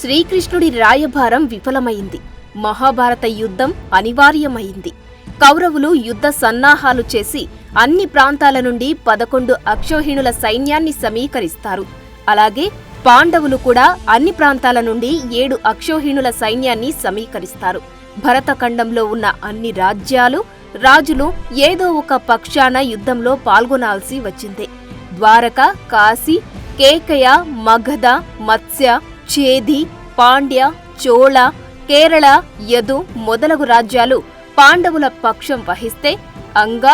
శ్రీకృష్ణుడి రాయభారం విఫలమైంది. మహాభారత యుద్ధం అనివార్యమైంది. కౌరవులు యుద్ధ సన్నాహాలు చేసి అన్ని ప్రాంతాల నుండి పదకొండు అక్షోహిణుల సైన్యాన్ని సమీకరిస్తారు. అలాగే పాండవులు కూడా అన్ని ప్రాంతాల నుండి ఏడు అక్షోహిణుల సైన్యాన్ని సమీకరిస్తారు. భరతఖండంలో ఉన్న అన్ని రాజ్యాలు రాజులు ఏదో ఒక పక్షాన యుద్ధంలో పాల్గొనాల్సి వచ్చింది. ద్వారక కాశీ కేకయ మగధ మత్స్య చేది పాండ్య చోళ కేరళ యదు మొదలగు రాజ్యాలు పాండవుల పక్షం వహిస్తే అంగ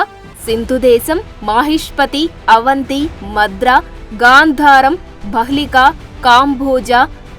సింధుదేశం మాహిష్పతి అవంతి మద్ర గాంధారం బహ్లిక కాంభోజ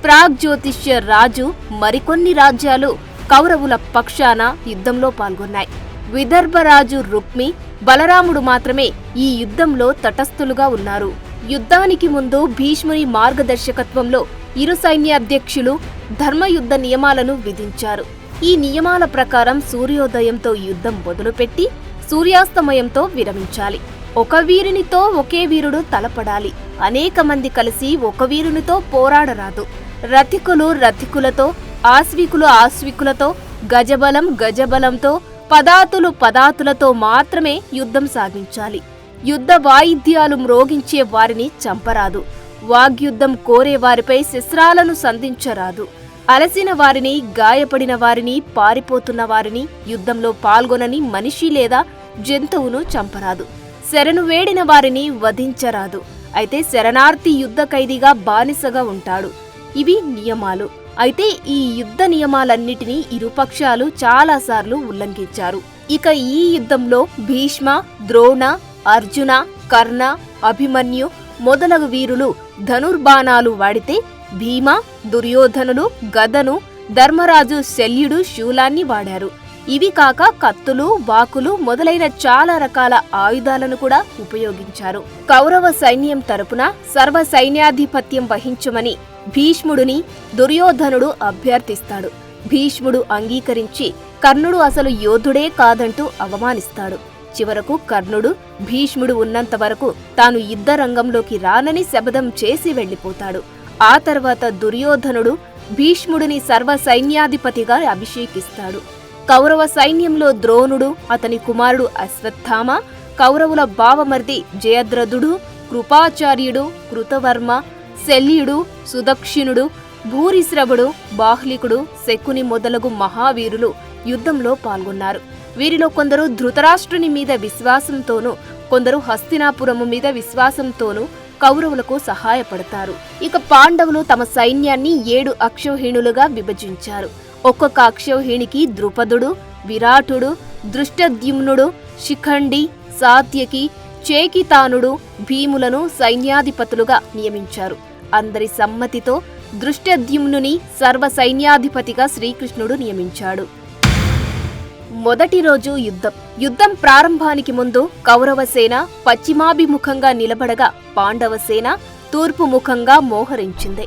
ప్రాగ్జ్యోతిష్య రాజు మరికొన్ని రాజ్యాలు కౌరవుల పక్షాన యుద్ధంలో పాల్గొన్నాయి. విదర్భరాజు రుక్మి బలరాముడు మాత్రమే ఈ యుద్ధంలో తటస్థులుగా ఉన్నారు. యుద్ధానికి ముందు భీష్ముని మార్గదర్శకత్వంలో ఇరు సైన్యాధ్యక్షులు ధర్మయుద్ధ నియమాలను విధించారు. ఈ నియమాల ప్రకారం సూర్యోదయంతో యుద్ధం మొదలుపెట్టి సూర్యాస్తమయంతో విరమించాలి. ఒక వీరునితో ఒకే వీరుడు తలపడాలి. అనేక మంది కలిసి ఒక వీరునితో పోరాడరాదు. రథికులు రథికులతో ఆశ్వికులు ఆశ్వికులతో గజబలం గజబలంతో పదాతులు పదాతులతో మాత్రమే యుద్ధం సాగించాలి. యుద్ధ వాయిద్యాలు మ్రోగించే వారిని చంపరాదు. వాగ్యుద్ధం కోరే వారిపై శస్త్రాలను సంధించరాదు. అలసిన వారిని గాయపడిన వారిని పారిపోతున్న వారిని యుద్ధంలో పాల్గొనని మనిషి లేదా జంతువును చంపరాదు. శరణు వేడిన వారిని వధించరాదు. అయితే శరణార్థి యుద్ధ ఖైదీగా బానిసగా ఉంటాడు. ఇవి నియమాలు. అయితే ఈ యుద్ధ నియమాలన్నిటినీ ఇరుపక్షాలు చాలాసార్లు ఉల్లంఘించారు. ఇక ఈ యుద్ధంలో భీష్మ ద్రోణ అర్జున కర్ణ అభిమన్యు మొదలగు వీరులు ధనుర్బాణాలు వాడితే భీమ దుర్యోధనులు గదను ధర్మరాజు శల్యుడు శూలాన్ని వాడారు. ఇవి కాక కత్తులు వాకులు మొదలైన చాలా రకాల ఆయుధాలను కూడా ఉపయోగించారు. కౌరవ సైన్యం తరపున సర్వ సైన్యాధిపత్యం వహించమని భీష్ముడిని దుర్యోధనుడు అభ్యర్థిస్తాడు. భీష్ముడు అంగీకరించి కర్ణుడు అసలు యోధుడే కాదంటూ అవమానిస్తాడు. చివరకు కర్ణుడు భీష్ముడు ఉన్నంత వరకు తాను యుద్ధ రంగంలోకి రానని శబదం చేసి వెళ్ళిపోతాడు ఆ తర్వాత దుర్యోధనుడు భీష్ముడిని సర్వ సైన్యాధిపతిగా అభిషేకిస్తాడు. కౌరవ సైన్యంలో ద్రోణుడు అతని కుమారుడు అశ్వత్థామ కౌరవుల భావమర్ది జయద్రథుడు కృపాచార్యుడు కృతవర్మ శల్యుడు సుదక్షిణుడు భూరిశ్రవుడు బాహ్లికుడు శకుని మొదలగు మహావీరులు యుద్ధంలో పాల్గొన్నారు. వీరిలో కొందరు ధృతరాష్ట్రుని మీద విశ్వాసంతోనూ కొందరు హస్తినాపురము మీద విశ్వాసంతోనూ కౌరవులకు సహాయపడతారు. ఇక పాండవులు తమ సైన్యాన్ని ఏడు అక్షోహీణులుగా విభజించారు. ఒక్కొక్క అక్షోహిణికి ద్రుపదుడు విరాటుడు దృష్టద్యుమ్నుడు శిఖండి సాత్యకి చేకితానుడు భీములను సైన్యాధిపతులుగా నియమించారు. అందరి సమ్మతితో దృష్టద్యుమ్నుని సర్వ సైన్యాధిపతిగా శ్రీకృష్ణుడు నియమించాడు. మొదటి రోజు యుద్ధం. యుద్ధం ప్రారంభానికి ముందు కౌరవ సేన పశ్చిమాభిముఖంగా నిలబడగా పాండవ సేన తూర్పు ముఖంగా మోహరించింది.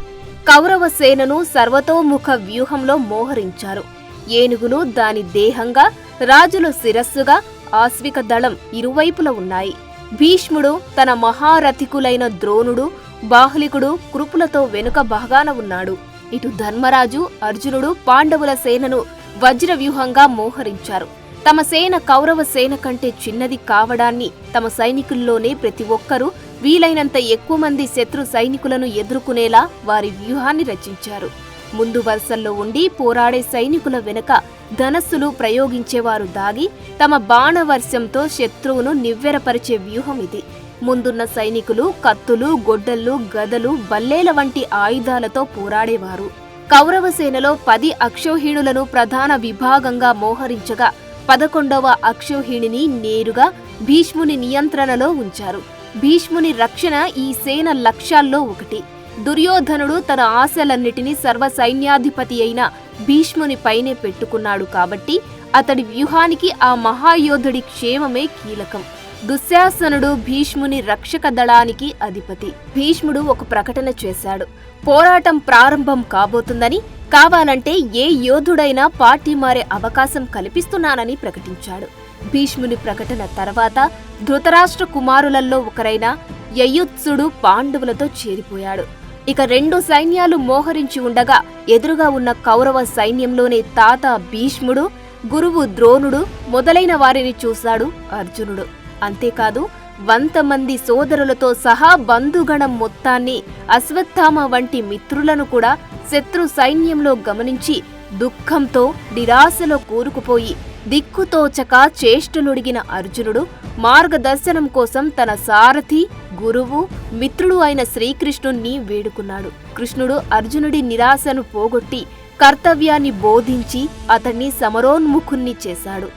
కౌరవ సేనను సర్వతోముఖ వ్యూహంలో మోహరించారు. ఏనుగును దాని దేహంగా రాజులు శిరస్సుగా ఆశ్విక దళం ఇరువైపుల ఉన్నాయి. భీష్ముడు తన మహారథికులైన ద్రోణుడు బాహ్లికుడు కృపులతో వెనుక భాగాన ఉన్నాడు. ఇటు ధర్మరాజు అర్జునుడు పాండవుల సేనను వజ్ర వ్యూహంగా మోహరించారు. తమ సేన కౌరవ సేన కంటే చిన్నది కావడాన్ని తమ సైనికుల్లోనే ప్రతి ఒక్కరూ వీలైనంత ఎక్కువ మంది శత్రు సైనికులను ఎదుర్కొనేలా వారి వ్యూహాన్ని రచించారు. ముందు వరుసల్లో ఉండి పోరాడే సైనికుల వెనుక ధనస్సులు ప్రయోగించేవారు దాగి తమ బాణవర్షంతో శత్రువును నివ్వెరపరిచే వ్యూహం ఇది. ముందున్న సైనికులు కత్తులు గొడ్డళ్ళు గదలు బల్లేల వంటి ఆయుధాలతో పోరాడేవారు. కౌరవ సేనలో పది అక్షౌహిణులను ప్రధాన విభాగంగా మోహరించగా పదకొండవ అక్షోహిణిని నేరుగా భీష్ముని నియంత్రణలో ఉంచారు. భీష్ముని రక్షణ ఈ సేన లక్ష్యాల్లో ఒకటి. దుర్యోధనుడు తన ఆశలన్నిటినీ సర్వ సైన్యాధిపతి అయిన భీష్ముని పైనే పెట్టుకున్నాడు కాబట్టి అతడి వ్యూహానికి ఆ మహాయోధుడి క్షేమమే కీలకం. దుశ్శాసనుడు భీష్ముని రక్షక దళానికి అధిపతి. భీష్ముడు ఒక ప్రకటన చేశాడు. పోరాటం ప్రారంభం కాబోతుందని కావాలంటే ఏ యోధుడైనా పార్టీ మారే అవకాశం కల్పిస్తున్నానని ప్రకటించాడు. భీష్ముని ప్రకటన తర్వాత ధృతరాష్ట్ర కుమారులలో ఒకరైన యయుత్సుడు పాండవులతో చేరిపోయాడు. ఇక రెండు సైన్యాలు మోహరించి ఉండగా ఎదురుగా ఉన్న కౌరవ సైన్యంలోనే తాత భీష్ముడు గురువు ద్రోణుడు మొదలైన వారిని చూశాడు అర్జునుడు. అంతేకాదు వంద మంది సోదరులతో సహా బంధుగణం మొత్తాన్ని అశ్వత్థామ వంటి మిత్రులను కూడా శత్రు సైన్యంలో గమనించి దుఃఖంతో నిరాశలో కూరుకుపోయి దిక్కుతోచక చేష్టలుడిగిన అర్జునుడు మార్గదర్శనం కోసం తన సారథి గురువు మిత్రుడు అయిన శ్రీకృష్ణుణ్ణి వేడుకున్నాడు. కృష్ణుడు అర్జునుడి నిరాశను పోగొట్టి కర్తవ్యాన్ని బోధించి అతన్ని సమరోన్ముఖుణ్ణి చేశాడు.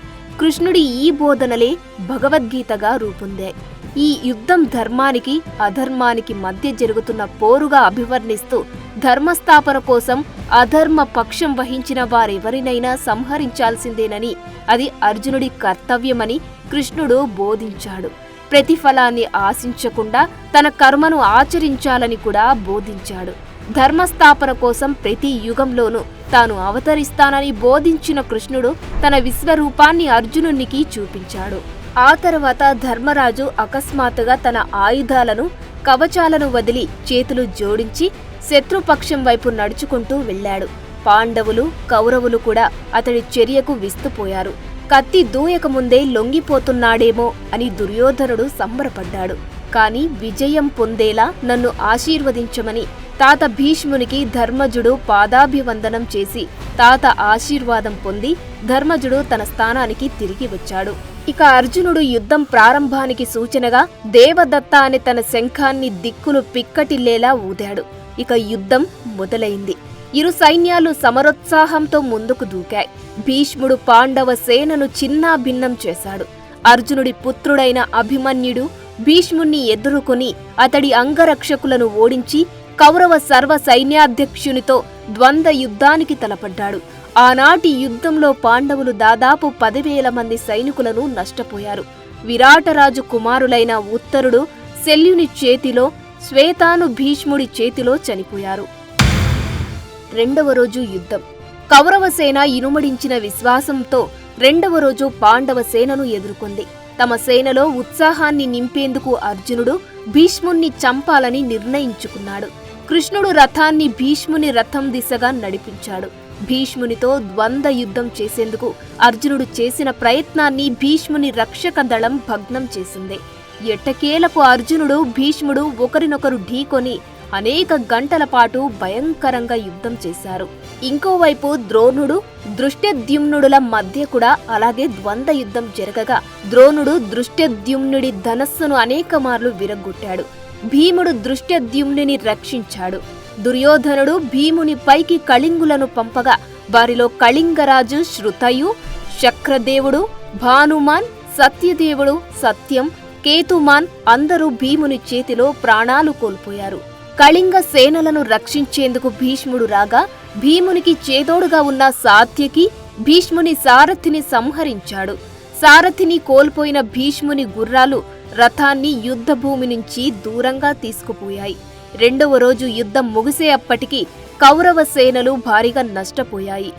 కృష్ణుడి ఈ బోధనలే భగవద్గీతగా రూపొందాయి ఈ యుద్ధం ధర్మానికి అధర్మానికి మధ్య జరుగుతున్న పోరుగా అభివర్ణిస్తూ ధర్మస్థాపన కోసం అధర్మ పక్షం వహించిన వారెవరినైనా సంహరించాల్సిందేనని అది అర్జునుడి కర్తవ్యమని కృష్ణుడు బోధించాడు. ప్రతిఫలాన్ని ఆశించకుండా తన కర్మను ఆచరించాలని కూడా బోధించాడు. ధర్మస్థాపన కోసం ప్రతి యుగంలోనూ తాను అవతరిస్తానని బోధించిన కృష్ణుడు తన విశ్వరూపాన్ని అర్జునునికి చూపించాడు. ఆ తర్వాత ధర్మరాజు అకస్మాత్తుగా తన ఆయుధాలను కవచాలను వదిలి చేతులు జోడించి శత్రుపక్షం వైపు నడుచుకుంటూ వెళ్ళాడు. పాండవులు కౌరవులు కూడా అతడి చర్యకు విస్తుపోయారు. కత్తి దూయకముందే లొంగిపోతున్నాడేమో అని దుర్యోధనుడు సంబరపడ్డాడు. కాని విజయం పొందేలా నన్ను ఆశీర్వదించమని తాత భీష్మునికి ధర్మజుడు పాదాభివందనం చేసి తాత ఆశీర్వాదం పొంది ధర్మజుడు తన స్థానానికి తిరిగి వచ్చాడు. ఇక అర్జునుడు యుద్ధం ప్రారంభానికి సూచనగా దేవదత్త అనే తన శంఖాన్ని దిక్కులు పిక్కటిల్లేలా ఊదాడు. ఇక యుద్ధం మొదలైంది. ఇరు సైన్యాలు సమరోత్సాహంతో ముందుకు దూకాయి. భీష్ముడు పాండవ సేనను చిన్నాభిన్నం చేశాడు. అర్జునుడి పుత్రుడైన అభిమన్యుడు భీష్ముణ్ణి ఎదుర్కొని అతడి అంగరక్షకులను ఓడించి కౌరవ సర్వ సైన్యాధ్యక్షునితో ద్వంద్వ యుద్ధానికి తలపడ్డాడు. ఆనాటి యుద్ధంలో పాండవులు దాదాపు పదివేల మంది సైనికులను నష్టపోయారు. విరాటరాజు కుమారులైన ఉత్తరుడు శల్యుని చేతిలో శ్వేతాను భీష్ముడి చేతిలో చనిపోయారు. రెండవ రోజు యుద్ధం. కౌరవసేన ఇనుమడించిన విశ్వాసంతో రెండవ రోజు పాండవ సేనను ఎదుర్కొంది. తమ సేనలో ఉత్సాహాన్ని నింపేందుకు అర్జునుడు భీష్ముణ్ణి చంపాలని నిర్ణయించుకున్నాడు. కృష్ణుడు రథాన్ని భీష్ముని రథం దిశగా నడిపించాడు. భీష్మునితో ద్వంద్వ యుద్ధం చేసేందుకు అర్జునుడు చేసిన ప్రయత్నాన్ని భీష్ముని రక్షక దళం భగ్నం చేసింది. ఎట్టకేలకు అర్జునుడు భీష్ముడు ఒకరినొకరు ఢీకొని అనేక గంటల పాటు భయంకరంగా యుద్ధం చేశారు. ఇంకోవైపు ద్రోణుడు దృష్టద్యుమ్నుడుల మధ్య కూడా అలాగే ద్వంద్వ యుద్ధం జరగగా ద్రోణుడు దృష్టద్యుమ్నుడి ధనస్సును అనేక మార్లు విరగ్గొట్టాడు. భీముడు దృష్టద్యుమ్నుని రక్షించాడు. దుర్యోధనుడు భీముని పైకి కళింగులను పంపగా వారిలో కళింగరాజు శృతయు శక్రదేవుడు భానుమాన్ సత్యదేవుడు సత్యం కేతుమాన్ అందరూ భీముని చేతిలో ప్రాణాలు కోల్పోయారు. కళింగ సేనలను రక్షించేందుకు భీష్ముడు రాగా భీమునికి చేదోడుగా ఉన్న సాత్యకి భీష్ముని సారథిని సంహరించాడు. సారథిని కోల్పోయిన భీష్ముని గుర్రాలు రథాన్ని యుద్ధ భూమి నుంచి దూరంగా తీసుకుపోయాయి. రెండవ రోజు యుద్ధం ముగిసే అప్పటికి కౌరవ సేనలు భారీగా నష్టపోయాయి.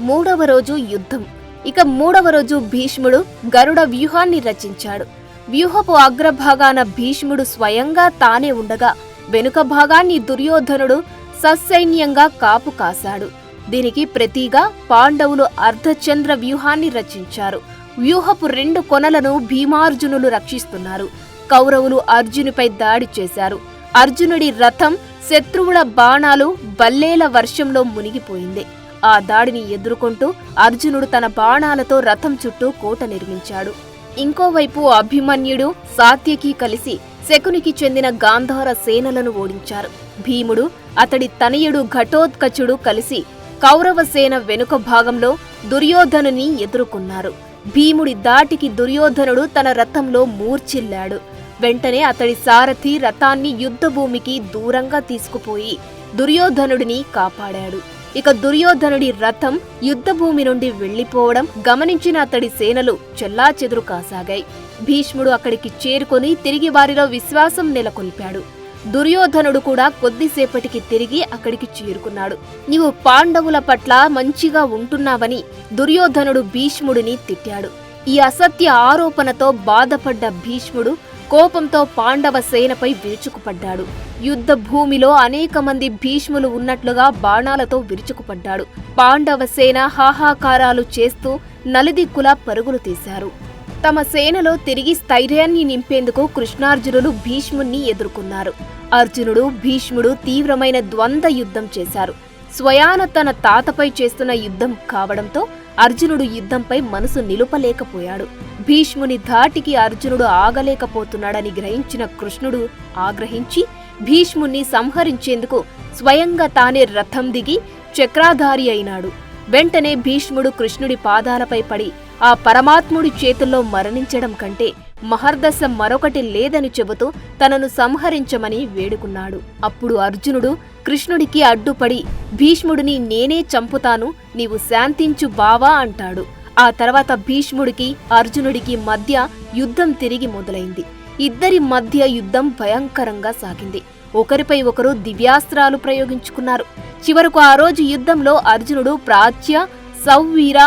మూడవ రోజు యుద్ధం. ఇక మూడవ రోజు భీష్ముడు గరుడ వ్యూహాన్ని రచించాడు. వ్యూహపు అగ్రభాగాన భీష్ముడు స్వయంగా తానే ఉండగా వెనుక భాగాన్ని దుర్యోధనుడు సస్సైన్యంగా కాపు కాశాడు. దీనికి ప్రతిగా పాండవులు అర్ధచంద్ర వ్యూహాన్ని రచించారు. వ్యూహపు రెండు కొనలను భీమార్జునులు రక్షిస్తున్నారు. కౌరవులు అర్జునుపై దాడి చేశారు. అర్జునుడి రథం శత్రువుల బాణాలు బల్లేల వర్షంలో మునిగిపోయింది. ఆ దాడిని ఎదుర్కొంటూ అర్జునుడు తన బాణాలతో రథం చుట్టూ కోట నిర్మించాడు. ఇంకోవైపు అభిమన్యుడు సాత్యకి కలిసి శకునికి చెందిన గాంధార సేనలను ఓడించారు. భీముడు అతడి తనయుడు ఘటోత్కచుడు కలిసి కౌరవ సేన వెనుక భాగంలో దుర్యోధనుని ఎదుర్కొన్నారు. భీముడి దాటికి దుర్యోధనుడు తన రథంలో మూర్చిల్లాడు వెంటనే అతడి సారథి రథాన్ని యుద్ధభూమికి దూరంగా తీసుకుపోయి దుర్యోధనుడిని కాపాడాడు. ఇక దుర్యోధనుడి రథం యుద్ధభూమి నుండి వెళ్ళిపోవడం గమనించిన అతడి సేనలు చెల్లాచెదురు కాసాగాయి. భీష్ముడు అక్కడికి చేరుకొని తిరిగి వారిలో విశ్వాసం నెలకొల్పాడు. దుర్యోధనుడు కూడా కొద్దిసేపటికి తిరిగి అక్కడికి చేరుకున్నాడు. నీవు పాండవుల పట్ల మంచిగా ఉంటున్నావని దుర్యోధనుడు భీష్ముడిని తిట్టాడు. ఈ అసత్య ఆరోపణతో బాధపడ్డ భీష్ముడు కోపంతో పాండవ సేనపై విరుచుకుపడ్డాడు. యుద్ధ భూమిలో అనేక మంది భీష్ములు ఉన్నట్లుగా బాణాలతో విరుచుకుపడ్డాడు. పాండవ సేన హాహాకారాలు చేస్తూ నలుదిక్కులా పరుగులు తీశారు. తమ సేనలో తిరిగి స్థైర్యాన్ని నింపేందుకు కృష్ణార్జునులు భీష్ముణ్ణి ఎదుర్కొన్నారు. అర్జునుడు భీష్ముడు తీవ్రమైన ద్వంద్వ యుద్ధం చేశారు. స్వయాన తన తాతపై చేస్తున్న యుద్ధం కావడంతో అర్జునుడు యుద్ధంపై మనసు నిలుపలేకపోయాడు. భీష్ముని ధాటికి అర్జునుడు ఆగలేకపోతున్నాడని గ్రహించిన కృష్ణుడు ఆగ్రహించి భీష్ముణ్ణి సంహరించేందుకు స్వయంగా తానే రథం దిగి చక్రాధారి అయినాడు. వెంటనే భీష్ముడు కృష్ణుడి పాదాలపై పడి ఆ పరమాత్ముడి చేతుల్లో మరణించడం కంటే మహర్దశ మరొకటి లేదని చెబుతూ తనను సంహరించమని వేడుకున్నాడు. అప్పుడు అర్జునుడు కృష్ణుడికి అడ్డుపడి భీష్ముడిని నేనే చంపుతాను నీవు శాంతించు బావా అంటాడు. ఆ తర్వాత భీష్ముడికి అర్జునుడికి మధ్య యుద్ధం తిరిగి మొదలైంది. ఇద్దరి మధ్య యుద్ధం భయంకరంగా సాగింది. ఒకరిపై ఒకరు దివ్యాస్త్రాలు ప్రయోగించుకున్నారు. చివరకు ఆ రోజు యుద్ధంలో అర్జునుడు ప్రాచ్య సౌవీర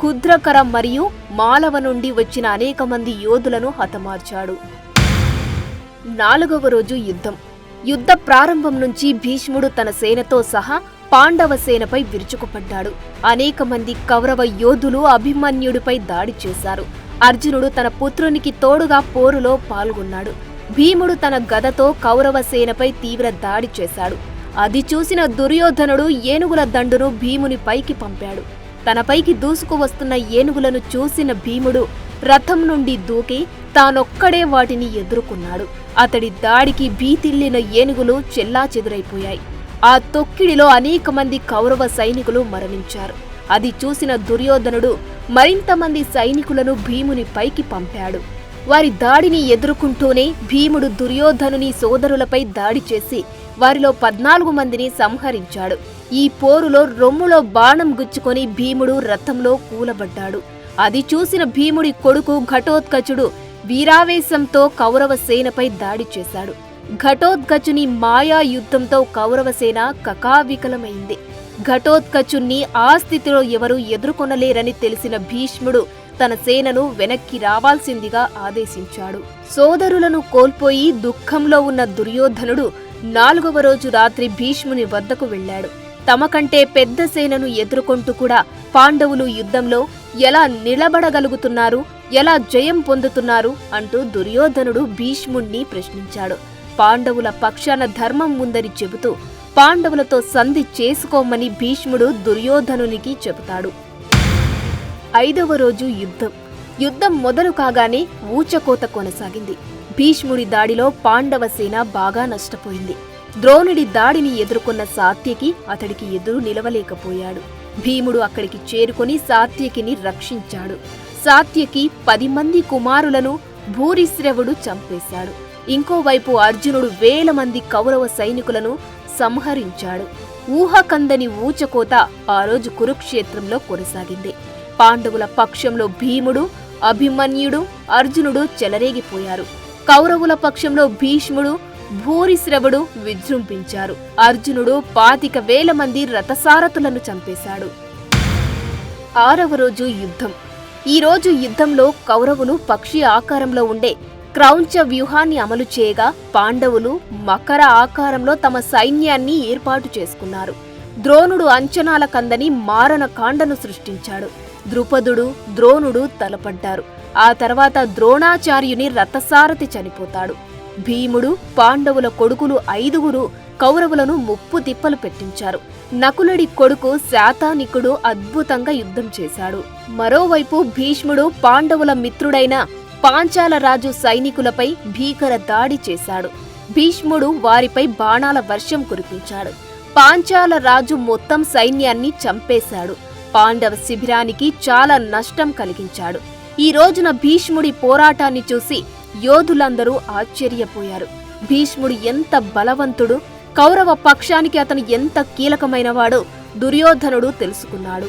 కుద్రకర మరియు మాలవ నుండి వచ్చిన అనేక మంది యోధులను హతమార్చాడు. నాలుగవ రోజు యుద్ధం. యుద్ధ ప్రారంభం నుంచి భీష్ముడు తన సేనతో సహా పాండవ సేనపై విరుచుకుపడ్డాడు. అనేక మంది కౌరవ యోధులు అభిమన్యుడిపై దాడి చేశారు. అర్జునుడు తన పుత్రునికి తోడుగా పోరులో పాల్గొన్నాడు. భీముడు తన గదతో కౌరవ సేనపై తీవ్ర దాడి చేశాడు. అది చూసిన దుర్యోధనుడు ఏనుగుల దండును భీముని పైకి పంపాడు. తనపైకి దూసుకు వస్తున్న ఏనుగులను చూసిన భీముడు రథం నుండి దూకి తానొక్కడే వాటిని ఎదుర్కొన్నాడు. అతడి దాడికి భీతిల్లిన ఏనుగులు చెల్లా చెదురైపోయాయి. ఆ తొక్కిడిలో అనేక మంది కౌరవ సైనికులు మరణించారు. అది చూసిన దుర్యోధనుడు మరింతమంది సైనికులను భీముని పైకి పంపాడు. వారి దాడిని ఎదుర్కొంటూనే భీముడు దుర్యోధనుని సోదరులపై దాడి చేసి వారిలో పద్నాలుగు మందిని సంహరించాడు. ఈ పోరులో రొమ్ములో బాణం గుచ్చుకొని భీముడు రథంలో కూలబడ్డాడు. అది చూసిన భీముడి కొడుకు ఘటోత్కచుడు వీరావేశంతో కౌరవ సేనపై దాడి చేశాడు. ఘటోత్కచుని మాయా యుద్ధంతో కౌరవసేన కకావికలమైంది. ఘటోత్కచుణ్ణి ఆ స్థితిలో ఎవరూ ఎదుర్కొనలేరని తెలిసిన భీష్ముడు తన సేనను వెనక్కి రావాల్సిందిగా ఆదేశించాడు. సోదరులను కోల్పోయి దుఃఖంలో ఉన్న దుర్యోధనుడు నాలుగవ రోజు రాత్రి భీష్ముని వద్దకు వెళ్ళాడు. తమ కంటే పెద్ద సేనను ఎదుర్కొంటూ కూడా పాండవులు యుద్ధంలో ఎలా నిలబడగలుగుతున్నారు ఎలా జయం పొందుతున్నారు అంటూ దుర్యోధనుడు భీష్ముణ్ణి ప్రశ్నించాడు. పాండవుల పక్షాన ధర్మం ఉందని చెబుతూ పాండవులతో సంధి చేసుకోమని భీష్ముడు దుర్యోధనునికి చెబుతాడు. ఐదవ రోజు యుద్ధం. యుద్ధం మొదలు కాగానే ఊచకోత కొనసాగింది. భీష్ముడి దాడిలో పాండవ సేన బాగా నష్టపోయింది. ద్రోణుడి దాడిని ఎదుర్కొన్న సాత్యకి అతడికి ఎదురు నిలవలేకపోయాడు. భీముడు అక్కడికి చేరుకొని సాత్యకిని రక్షించాడు. సాత్యకి పది మంది కుమారులను భూరిశ్రవుడు చంపేశాడు. ఇంకోవైపు అర్జునుడు వేల మంది కౌరవ సైనికులను సంహరించాడు. ఊహకందని ఊచకోత ఆ రోజు కురుక్షేత్రంలో కొనసాగింది. పాండవుల పక్షంలో భీముడు అభిమన్యుడు అర్జునుడు చెలరేగిపోయారు. కౌరవుల పక్షంలో భీష్ముడు భూరిశ్రవుడు విజృంభించారు. అర్జునుడు పాతిక వేల మంది రథసారథులను చంపేశాడు. ఆరవ రోజు యుద్ధం. ఈ రోజు యుద్ధంలో కౌరవులు పక్షి ఆకారంలో ఉండే క్రౌంచ వ్యూహాన్ని అమలు చేయగా పాండవులు మకర ఆకారంలో తమ సైన్యాన్ని ఏర్పాటు చేసుకున్నారు. ద్రోణుడు అంచనాల కందని మారణ కాండను సృష్టించాడు. ద్రుపదుడు ద్రోణుడు తలపడ్డారు. ఆ తర్వాత ద్రోణాచార్యుని రథసారథి చనిపోతాడు. భీముడు పాండవుల కొడుకులు ఐదుగురు కౌరవులను ముప్పు తిప్పలు పెట్టించారు. నకులుడి కొడుకు శాతానికుడు అద్భుతంగా యుద్ధం చేశాడు. మరోవైపు భీష్ముడు పాండవుల మిత్రుడైన పాంచాల రాజు సైనికులపై భీకర దాడి చేశాడు. భీష్ముడు వారిపై బాణాల వర్షం కురిపించాడు. పాంచాల రాజు మొత్తం సైన్యాన్ని చంపేశాడు. పాండవ శిబిరానికి చాలా నష్టం కలిగించాడు. ఈ రోజున భీష్ముడి పోరాటాన్ని చూసి యోధులందరూ ఆశ్చర్యపోయారు. భీష్ముడు ఎంత బలవంతుడు కౌరవ పక్షానికి అతను ఎంత కీలకమైనవాడో దుర్యోధనుడు తెలుసుకున్నాడు.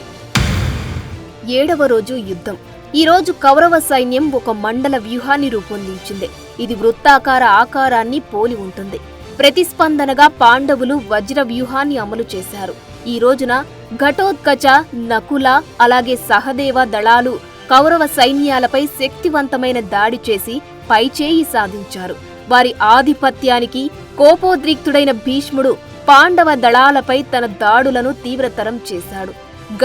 ఏడవ రోజు యుద్ధం. ఈ రోజు కౌరవ సైన్యం ఒక మండల వ్యూహాన్ని రూపొందించింది. ఇది వృత్తాకార ఆకారాన్ని పోలి ఉంటుంది. ప్రతిస్పందనగా పాండవులు వజ్ర వ్యూహాన్ని అమలు చేశారు. ఈ రోజున ఘటోత్కచ నకుల అలాగే సహదేవ దళాలు కౌరవ సైన్యాలపై శక్తివంతమైన దాడి చేసి పైచేయి సాధించారు. వారి ఆధిపత్యానికి కోపోద్రిక్తుడైన భీష్ముడు పాండవ దళాలపై తన దాడులను తీవ్రతరం చేశాడు.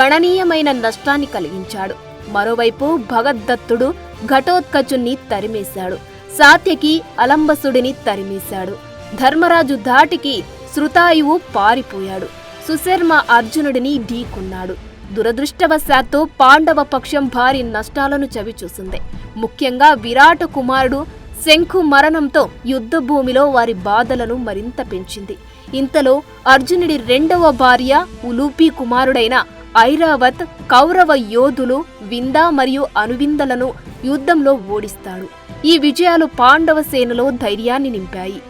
గణనీయమైన నష్టాన్ని కలిగించాడు. మరోవైపు భగద్దత్తుడు ఘటోత్కచుణ్ణి తరిమేశాడు. సాత్యకి అలంబసుడిని తరిమేశాడు. ధర్మరాజు ధాటికి శృతాయువు పారిపోయాడు. సుశర్మ అర్జునుడిని ఢీకొన్నాడు. దురదృష్టవశాత్తు పాండవ పక్షం భారీ నష్టాలను చవిచూసింది. ముఖ్యంగా విరాట కుమారుడు శంఖు మరణంతో యుద్ధభూమిలో వారి బాధలను మరింత పెంచింది. ఇంతలో అర్జునుడి రెండవ భార్య ఉలూపి కుమారుడైన ఐరావత్ కౌరవ యోధులు వింద మరియు అనువిందలను యుద్ధంలో ఓడిస్తాడు. ఈ విజయాలు పాండవ సేనలో ధైర్యాన్ని నింపాయి.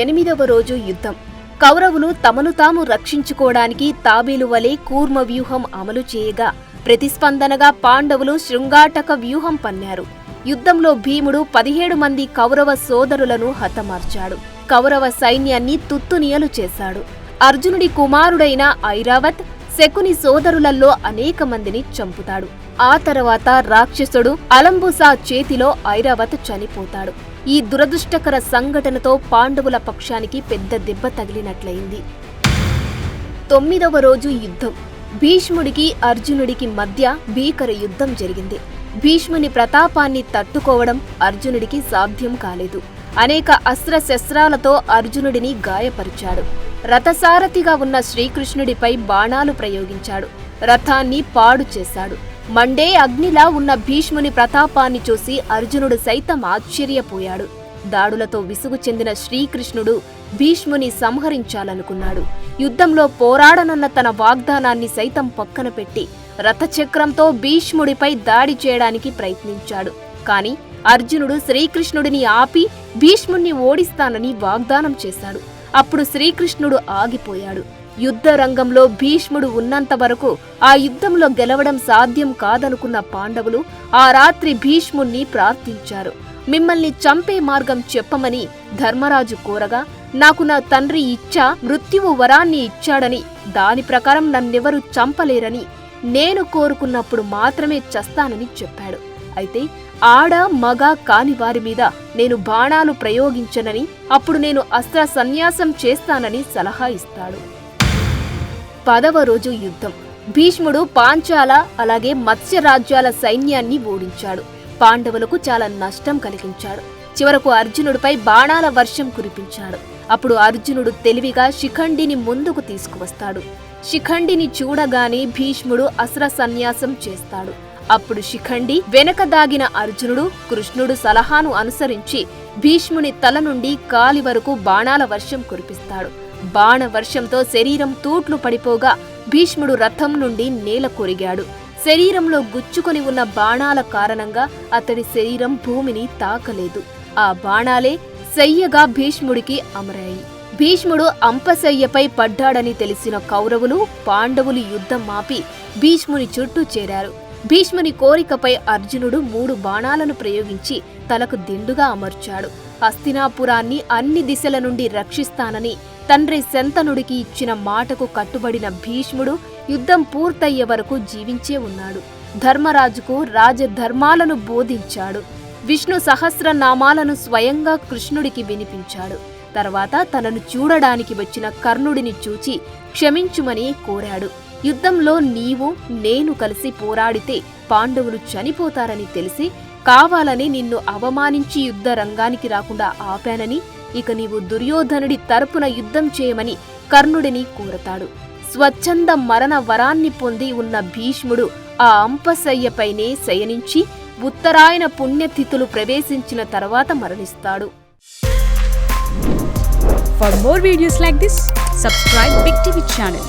ఎనిమిదవ రోజు యుద్ధం. కౌరవులు తమను తాము రక్షించుకోవడానికి తాబేలు వలె కూర్మ వ్యూహం అమలు చేయగా ప్రతిస్పందనగా పాండవులు శృంగాటక వ్యూహం పన్నారు. యుద్ధంలో భీముడు పదిహేడు మంది కౌరవ సోదరులను హతమార్చాడు. కౌరవ సైన్యాన్ని తుత్తునియలు చేశాడు. అర్జునుడి కుమారుడైన ఐరావత్ శకుని సోదరులలో అనేక మందిని చంపుతాడు. ఆ తర్వాత రాక్షసుడు అలంబుసా చేతిలో ఐరావత్ చనిపోతాడు. ఈ దురదృష్టకర సంఘటనతో పాండవుల పక్షానికి పెద్ద దెబ్బ తగిలినట్లయింది. తొమ్మిదవ రోజు యుద్ధం. భీష్ముడికి అర్జునుడికి మధ్య భీకర యుద్ధం జరిగింది. భీష్ముని ప్రతాపాన్ని తట్టుకోవడం అర్జునుడికి సాధ్యం కాలేదు. అనేక అస్త్ర శస్త్రాలతో అర్జునుడిని గాయపరిచాడు. రథసారథిగా ఉన్న శ్రీకృష్ణుడిపై బాణాలు ప్రయోగించాడు. రథాన్ని పాడు చేశాడు. మండే అగ్నిలా ఉన్న భీష్ముని ప్రతాపాన్ని చూసి అర్జునుడు సైతం ఆశ్చర్యపోయాడు. దాడులతో విసుగు చెందిన శ్రీకృష్ణుడు భీష్ముని సంహరించాలనుకున్నాడు. యుద్ధంలో పోరాడనన్న తన వాగ్దానాన్ని సైతం పక్కన పెట్టి రథచక్రంతో భీష్ముడిపై దాడి చేయడానికి ప్రయత్నించాడు. కాని అర్జునుడు శ్రీకృష్ణుడిని ఆపి భీష్ముణ్ణి ఓడిస్తానని వాగ్దానం చేశాడు. అప్పుడు శ్రీకృష్ణుడు ఆగిపోయాడు. యుద్ధ రంగంలో భీష్ముడు ఉన్నంత వరకు ఆ యుద్ధంలో గెలవడం సాధ్యం కాదనుకున్న పాండవులు ఆ రాత్రి భీష్ముణ్ణి ప్రార్థించారు. మిమ్మల్ని చంపే మార్గం చెప్పమని ధర్మరాజు కోరగా నాకు నా తండ్రి ఇచ్చా మృత్యువు వరాన్ని ఇచ్చాడని దాని ప్రకారం నన్నెవరు చంపలేరని నేను కోరుకున్నప్పుడు మాత్రమే చస్తానని చెప్పాడు. అయితే ఆడ మగ కాని వారి మీద నేను బాణాలు ప్రయోగించనని అప్పుడు నేను అస్త్ర సన్యాసం చేస్తానని సలహా ఇస్తాడు. పదవ రోజు యుద్ధం. భీష్ముడు పాంచాల అలాగే మత్స్య రాజ్యాల సైన్యాన్ని ఓడించాడు. పాండవులకు చాలా నష్టం కలిగించాడు. చివరకు అర్జునుడిపై బాణాల వర్షం కురిపించాడు. అప్పుడు అర్జునుడు తెలివిగా శిఖండిని ముందుకు తీసుకువస్తాడు. శిఖండిని చూడగానే భీష్ముడు అస్ర సన్యాసం చేస్తాడు. అప్పుడు శిఖండి వెనక దాగిన అర్జునుడు కృష్ణుడు సలహాను అనుసరించి భీష్ముని తల నుండి కాలి వరకు బాణాల వర్షం కురిపిస్తాడు. బాణ వర్షంతో శరీరం తూట్లు పడిపోగా భీష్ముడు రథం నుండి నేల కొరిగాడు. శరీరంలో గుచ్చుకొని ఉన్న బాణాల కారణంగా అతడి శరీరం భూమిని తాకలేదు. ఆ బాణాలే శయ్యగా భీష్ముడికి అమరాయి. భీష్ముడు అంపశయ్యపై పడ్డాడని తెలిసిన కౌరవులు పాండవులు యుద్ధం మాపి భీష్ముని చుట్టూ చేరారు. భీష్ముని కోరికపై అర్జునుడు మూడు బాణాలను ప్రయోగించి తలకు దిండుగా అమర్చాడు. హస్తినాపురాన్ని అన్ని దిశల నుండి రక్షిస్తానని తండ్రి శంతనుడికి ఇచ్చిన మాటకు కట్టుబడిన భీష్ముడు యుద్ధం పూర్తయ్యే వరకు జీవించే ఉన్నాడు. ధర్మరాజుకు రాజధర్మాలను బోధించాడు. విష్ణు సహస్రనామాలను స్వయంగా కృష్ణుడికి వినిపించాడు. తర్వాత తనను చూడడానికి వచ్చిన కర్ణుడిని చూచి క్షమించుమని కోరాడు. యుద్ధంలో నీవు నేను కలిసి పోరాడితే పాండవులు చనిపోతారని తెలిసి కావాలని నిన్ను అవమానించి యుద్ధ రంగానికి రాకుండా ఆపానని ఇక నీవు దుర్యోధనుడి తరపున యుద్ధం చేయమని కర్ణుడిని కోరతాడు. స్వచ్ఛంద మరణ వరాన్ని పొంది ఉన్న భీష్ముడు ఆ అంపశయ్యపైనే శయనించి ఉత్తరాయణ పుణ్యతిథులు ప్రవేశించిన తర్వాత మరణిస్తాడు. For more videos like this subscribe big TV channel